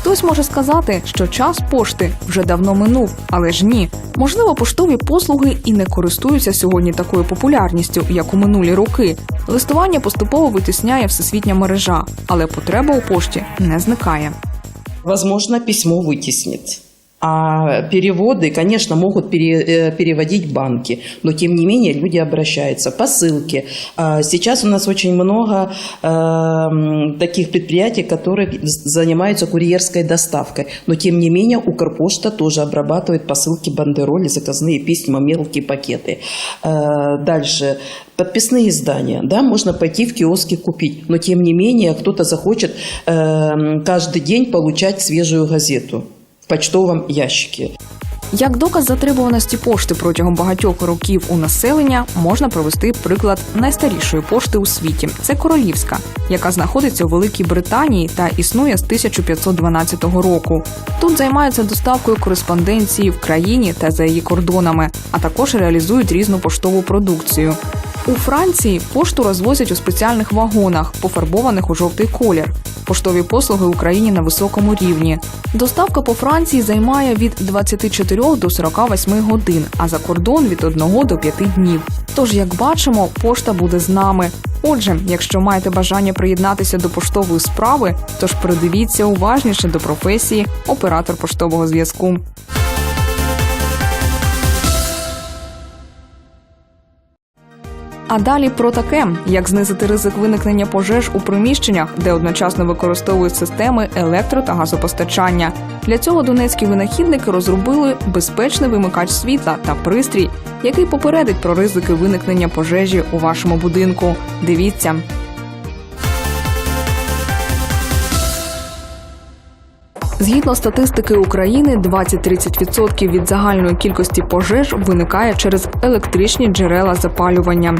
Хтось може сказати, що час пошти вже давно минув, але ж ні. Можливо, поштові послуги і не користуються сьогодні такою популярністю, як у минулі роки. Листування поступово витісняє всесвітня мережа, але потреба у пошті не зникає. Возможно, письмо вытеснит. А переводы, конечно, могут пере- э, переводить банки, но тем не менее люди обращаются. Посылки. А Сейчас у нас очень много эм, таких предприятий, которые занимаются курьерской доставкой, но тем не менее Укрпошта тоже обрабатывает посылки, бандероли, заказные письма, мелкие пакеты. Э, Дальше. Подписные издания, да, можно пойти в киоске купить, но тем не менее кто-то захочет эм, каждый день получать свежую газету почтовом ящике. Як доказ затребуваності пошти протягом багатьох років у населення можна провести приклад найстарішої пошти у світі. Це королівська, яка знаходиться у Великій Британії та існує з 1512 року. Тут займаються доставкою кореспонденції в країні та за її кордонами, а також реалізують різну поштову продукцію. У Франції пошту розвозять у спеціальних вагонах, пофарбованих у жовтий колір. Поштові послуги Україні на високому рівні. Доставка по Франції займає від 24 до 48 годин, а за кордон від 1 до 5 днів. Тож, як бачимо, пошта буде з нами. Отже, якщо маєте бажання приєднатися до поштової справи, тож придивіться уважніше до професії оператор поштового зв'язку. А далі про таке, як знизити ризик виникнення пожеж у приміщеннях, де одночасно використовують системи електро та газопостачання. Для цього донецькі винахідники розробили безпечний вимикач світла та пристрій, який попередить про ризики виникнення пожежі у вашому будинку. Дивіться. Згідно статистики України, 20-30% від загальної кількості пожеж виникає через електричні джерела запалювання.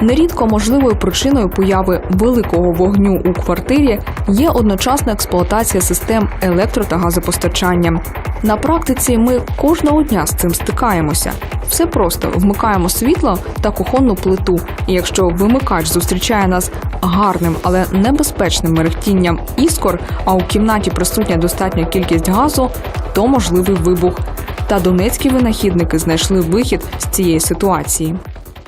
Нерідко можливою причиною появи великого вогню у квартирі є одночасна експлуатація систем електро та газопостачання. На практиці ми кожного дня з цим стикаємося. Все просто вмикаємо світло та кухонну плиту. І якщо вимикач зустрічає нас гарним, але небезпечним мерехтінням іскор, а у кімнаті присутня достатня кількість газу, то можливий вибух. Та донецькі винахідники знайшли вихід з цієї ситуації.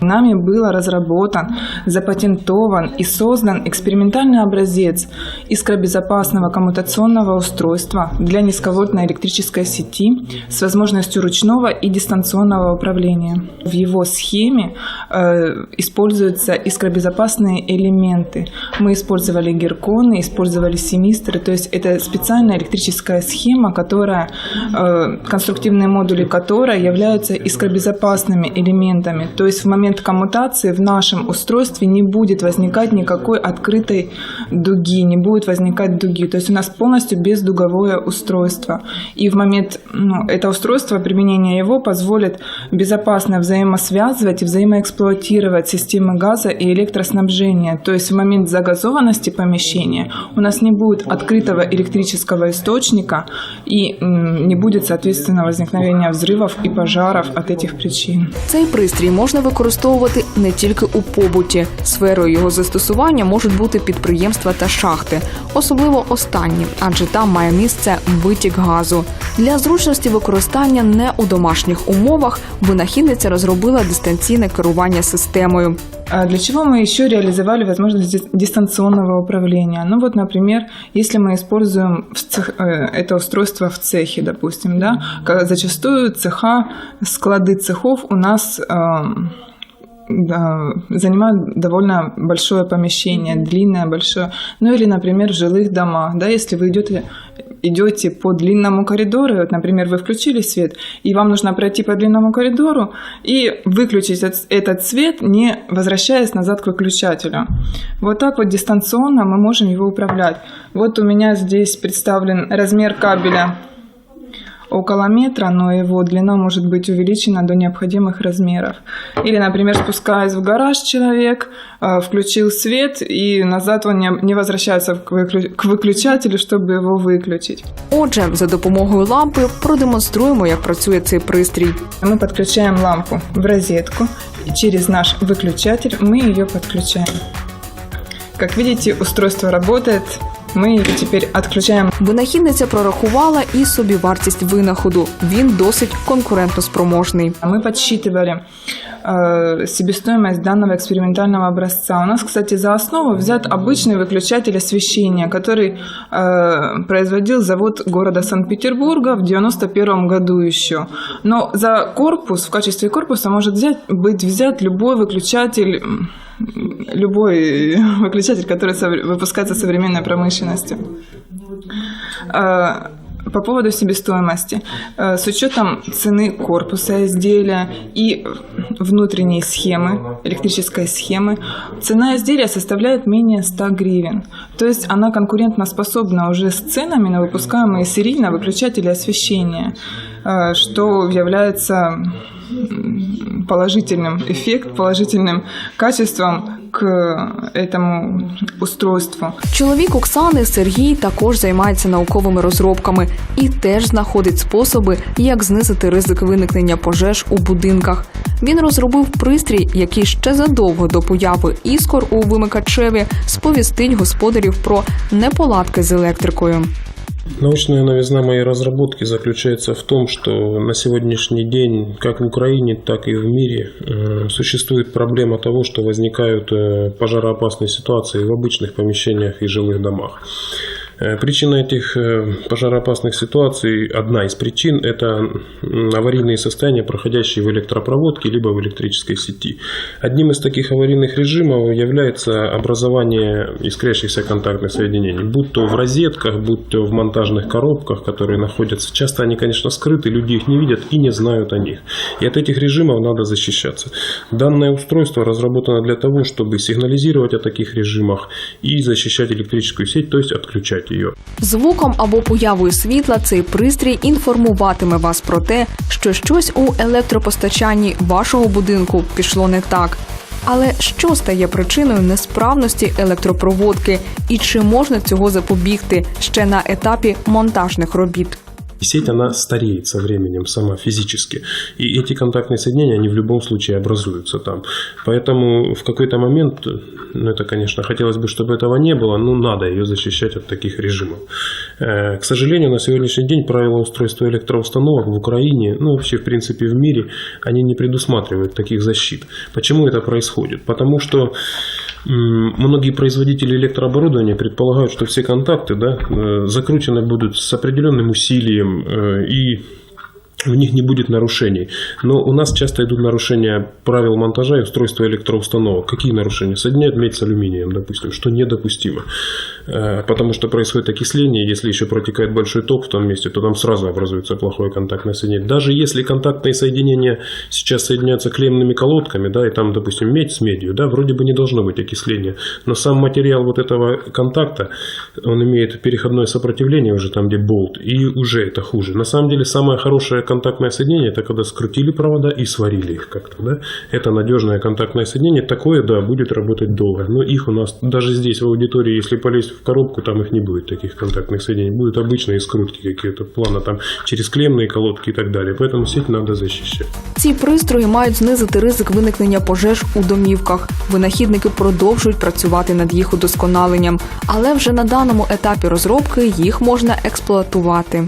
Нами был разработан, запатентован и создан экспериментальный образец искробезопасного коммутационного устройства для низковольтной электрической сети с возможностью ручного и дистанционного управления. В его схеме э, используются искробезопасные элементы. Мы использовали герконы, использовали семистры, то есть это специальная электрическая схема, которая, э, конструктивные модули которой являются искробезопасными элементами. То есть в момент коммутации в нашем устройстве не будет возникать никакой открытой дуги, не будет возникать дуги. То есть у нас полностью бездуговое устройство. И в момент ну, это устройство, применение его позволит безопасно взаимосвязывать и взаимоэксплуатировать системы газа и электроснабжения. То есть в момент загазованности помещения у нас не будет открытого электрического источника и м, не будет, соответственно, возникновения взрывов и пожаров от этих причин. Цей пристрій можна використовувати не тільки у побуті. Сферою його застосування можуть бути підприємства та шахти, особливо останні, адже там має місце витік газу. Для зручності використання не у домашніх умовах винахідниця розробила дистанційне керування системою. А Для чего мы еще реализовали возможность дис- дистанционного управления? Ну вот, например, если мы используем в цех- э, это устройство в цехе, допустим, да, ка- зачастую цеха, склады цехов у нас эм, да, занимают довольно большое помещение, длинное, большое. Ну или, например, в жилых домах, да, если вы идете, идете по длинному коридору, вот, например, вы включили свет, и вам нужно пройти по длинному коридору и выключить эт- этот свет, не возвращаясь назад к выключателю. Вот так вот дистанционно мы можем его управлять. Вот у меня здесь представлен размер кабеля около метра, но его длина может быть увеличена до необходимых размеров. Или, например, спускаясь в гараж человек, э, включил свет, и назад он не, не возвращается к, выклю- к выключателю, чтобы его выключить. Отже, за допомогою лампи продемонструємо, як працює цей пристрій. Мы подключаем лампу в розетку, и через наш выключатель мы ее подключаем. Как видите, устройство работает Мы его теперь отключаем Винахідниця прорахувала і собівартість винаходу. Він досить конкурентоспроможний. А Мы подсчитывали э, себестоимость данного экспериментального образца. У нас, кстати, за основу взят обычный выключатель освещения, который э, производил завод города Санкт-Петербурга в 91 году еще. Но за корпус, в качестве корпуса может взять, быть взят любой выключатель, м, любой выключатель, который выпускается современной промышленностью. Э, По поводу себестоимости. Э, С учетом цены корпуса изделия и внутренней схемы, электрической схемы, цена изделия составляет менее 100 гривен. То есть она конкурентоспособна уже с ценами на выпускаемые серийно выключатели освещения, э, что является положительным эффект, положительным качеством к этому устройству. Чоловік Оксани Сергій також займається науковими розробками і теж знаходить способи, як знизити ризик виникнення пожеж у будинках. Він розробив пристрій, який ще задовго до появи іскор у вимикачеві сповістить господарів про неполадки з електрикою. Научная новизна моей разработки заключается в том, что на сегодняшний день, как в Украине, так и в мире, э, существует проблема того, что возникают э, пожароопасные ситуации в обычных помещениях и жилых домах. Э, Причина этих э, пожароопасных ситуаций, одна из причин, это аварийные состояния, проходящие в электропроводке либо в электрической сети. Одним из таких аварийных режимов является образование искрящихся контактных соединений, будь то в розетках, будь то в монтажных коробках, которые находятся. Часто они, конечно, скрыты, люди их не видят и не знают о них. И от этих режимов надо защищаться. Данное устройство разработано для того, чтобы сигнализировать о таких режимах и защищать электрическую сеть, то есть отключать ее. Звуком або появою світла цей пристрій інформуватиме вас про те, що щось у електропостачанні вашого будинку пішло не так. Але що стає причиною несправності електропроводки і чи можна цього запобігти ще на етапі монтажних робіт? И сеть, она стареет со временем сама физически. И эти контактные соединения, они в любом случае образуются там. Поэтому в какой-то момент, ну это, конечно, хотелось бы, чтобы этого не было, но надо ее защищать от таких режимов. Э, К сожалению, на сегодняшний день правила устройства электроустановок в Украине, ну вообще в принципе в мире, они не предусматривают таких защит. Почему это происходит? Потому что многие производители электрооборудования предполагают, что все контакты да, э, закручены будут с определенным усилием и в них не будет нарушений. Но у нас часто идут нарушения правил монтажа и устройства электроустановок. Какие нарушения? Соединяют медь с алюминием, допустим, что недопустимо. Э, Потому что происходит окисление, если еще протекает большой ток в том месте, то там сразу образуется плохое контактное соединение. Даже если контактные соединения сейчас соединяются клемными колодками, да, и там, допустим, медь с медью, да, вроде бы не должно быть окисления, но сам материал вот этого контакта, он имеет переходное сопротивление уже там, где болт, и уже это хуже. На самом деле, самое хорошее контактное соединение, это когда скрутили провода и сварили их как-то, да. Это надежное контактное соединение, такое, да, будет работать долго, но их у нас даже здесь в аудитории, если полезть в коробку, там их не будет, таких контактных соединений, будут обычные скрутки какие-то, плана там через клемные колодки и так далее, поэтому сеть надо защищать. Ці пристрої мають знизити ризик виникнення пожеж у домівках. Винахідники продовжують працювати над їх удосконаленням, але вже на даному етапі розробки їх можна експлуатувати.